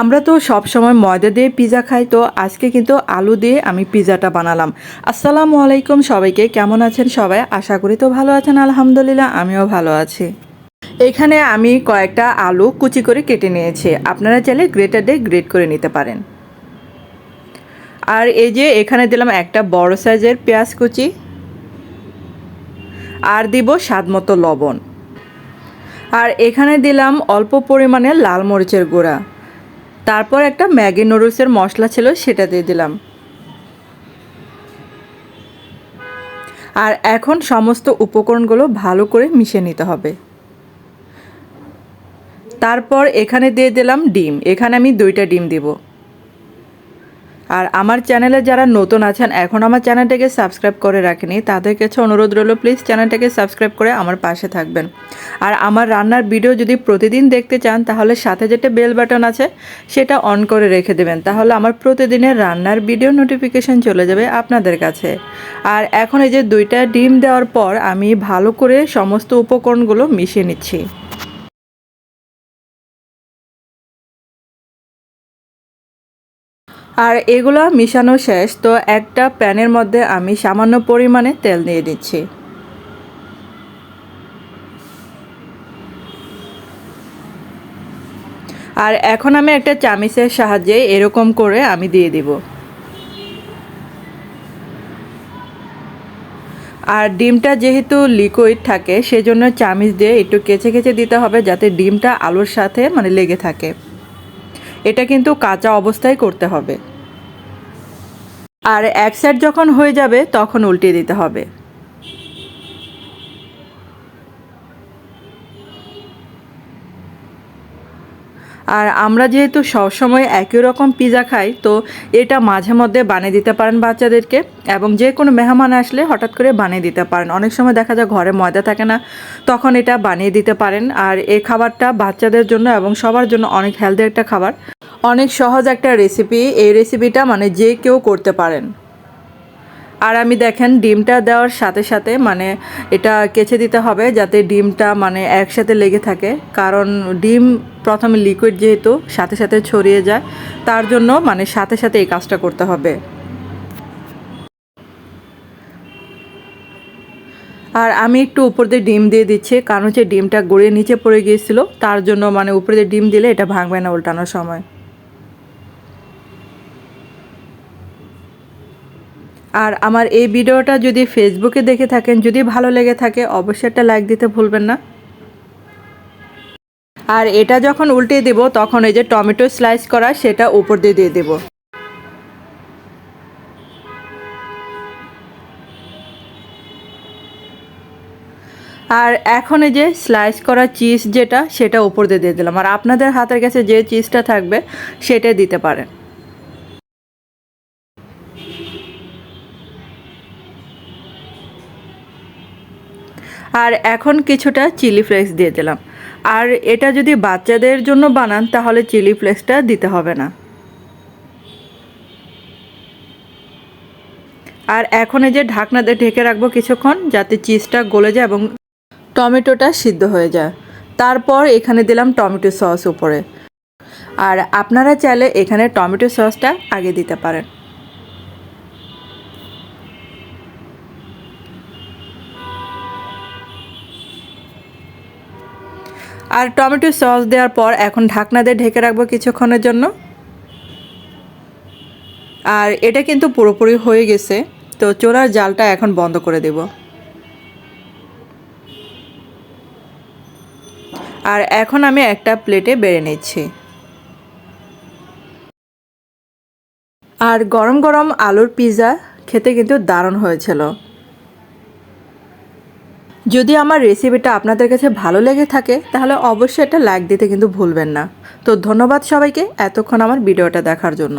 আমরা তো সব সময় ময়দা দিয়ে পিৎজা খাই, তো আজকে কিন্তু আলু দিয়ে আমি পিৎজাটা বানালাম। আসসালামু আলাইকুম সবাইকে, কেমন আছেন সবাই? আশা করি তো ভালো আছেন, আলহামদুলিল্লাহ, আমিও ভালো আছি। এখানে আমি কয়েকটা আলু কুচি করে কেটে নিয়েছি, আপনারা চাইলে গ্রেটার দিয়ে গ্রেট করে নিতে পারেন। আর এই যে এখানে দিলাম একটা বড় সাইজের পেঁয়াজ কুচি, আর দিব স্বাদ মতো লবণ। আর এখানে দিলাম অল্প পরিমাণে লাল মরিচের গুঁড়া। তারপর একটা ম্যাগি নুডলসের মশলা ছিল, সেটা দিয়ে দিলাম। আর এখন সমস্ত উপকরণগুলো ভালো করে মিশিয়ে নিতে হবে। তারপর এখানে দিয়ে দিলাম ডিম। এখানে আমি দুইটা ডিম দিব। আর আমার চ্যানেলে যারা নতুন আছেন, এখন আমার চ্যানেলটাকে সাবস্ক্রাইব করে রাখেনি তাদের কাছে অনুরোধ রইল, প্লিজ চ্যানেলটাকে সাবস্ক্রাইব করে আমার পাশে থাকবেন। আর আমার রান্নার ভিডিও যদি প্রতিদিন দেখতে চান, তাহলে সাথে যেটা বেল বাটন আছে, সেটা অন করে রেখে দেবেন। তাহলে আমার প্রতিদিনের রান্নার ভিডিও নোটিফিকেশান চলে যাবে আপনাদের কাছে। আর এখন এই যে দুইটা ডিম দেওয়ার পর, আমি ভালো করে সমস্ত উপকরণগুলো মিশিয়ে নিচ্ছি। আর এগুলো মিশানো শেষ, তো একটা প্যানের মধ্যে আমি সামান্য পরিমাণে তেল দিয়ে দিচ্ছি। আর এখন আমি একটা চামিচের সাহায্যে এরকম করে আমি দিয়ে দিব। আর ডিমটা যেহেতু লিকুইড থাকে, সেজন্য চামিচ দিয়ে একটু কেচে কেচে দিতে হবে যাতে ডিমটা আলুর সাথে মানে লেগে থাকে। এটা কিন্তু কাঁচা অবস্থায় করতে হবে। আর এক সাইড যখন হয়ে যাবে, তখন উল্টে দিতে হবে। আর আমরা যেহেতু সবসময় একই রকম পিজা খাই, তো এটা মাঝে মধ্যে বানিয়ে দিতে পারেন বাচ্চাদেরকে এবং যে কোনো মেহমান আসলে হঠাৎ করে বানিয়ে দিতে পারেন। অনেক সময় দেখা যায় ঘরে ময়দা থাকে না, তখন এটা বানিয়ে দিতে পারেন। আর এই খাবারটা বাচ্চাদের জন্য এবং সবার জন্য অনেক হেলদি একটা খাবার। অনেক সহজ একটা রেসিপি এই রেসিপিটা মানে যে কেউ করতে পারেন। আর আমি দেখেন, ডিমটা দেওয়ার সাথে সাথে মানে এটা কেচে দিতে হবে যাতে ডিমটা মানে একসাথে লেগে থাকে। কারণ ডিম প্রথমে লিকুইড যেহেতু সাথে সাথে ছড়িয়ে যায়, তার জন্য মানে সাথে সাথে এই কাজটা করতে হবে। আর আমি একটু উপর দিয়ে ডিম দিয়ে দিচ্ছি, কারণ হচ্ছে ডিমটা গড়িয়ে নিচে পড়ে গিয়েছিল, তার জন্য মানে উপরে দিয়ে ডিম দিলে এটা ভাঙবে না উল্টানোর সময়। আর আমার এই ভিডিওটা যদি ফেসবুকে দেখে থাকেন, যদি ভালো লেগে থাকে, অবশ্যই একটা লাইক দিতে ভুলবেন না। আর এটা যখন উল্টে দেব, তখন এই যে টমেটো স্লাইস করা, সেটা উপর দিয়ে দিয়ে দেব। আর এখন এই যে স্লাইস করা চিজ যেটা, সেটা উপর দিয়ে দিয়ে দিলাম। আর আপনাদের হাতের কাছে যে চিজটা থাকবে সেটাই দিতে পারেন। আর এখন কিছুটা চিলি ফ্লেক্স দিয়ে দিলাম। আর এটা যদি বাচ্চাদের জন্য বানান, তাহলে চিলি ফ্লেক্সটা দিতে হবে না। আর এখন এই যে ঢাকনাতে ঢেকে রাখব কিছুক্ষণ, যাতে চিজটা গলে যায় এবং টমেটোটা সিদ্ধ হয়ে যায়। তারপর এখানে দিলাম টমেটো সস উপরে। আর আপনারা চাইলে এখানে টমেটো সসটা আগে দিতে পারেন। আর টমেটো সস দেওয়ার পর এখন ঢাকনা দিয়ে ঢেকে রাখব কিছুক্ষণের জন্য। আর এটা কিন্তু পুরোপুরি হয়ে গেছে, তো চোলার জালটা এখন বন্ধ করে দেব। আর এখন আমি একটা প্লেটে বেড়ে নিচ্ছি। আর গরম গরম আলুর পিৎজা খেতে কিন্তু দারুণ হয়েছিল। যদি আমার রেসিপিটা আপনাদের কাছে ভালো লেগে থাকে, তাহলে অবশ্যই একটা লাইক দিতে কিন্তু ভুলবেন না। তো ধন্যবাদ সবাইকে এতক্ষণ আমার ভিডিওটা দেখার জন্য।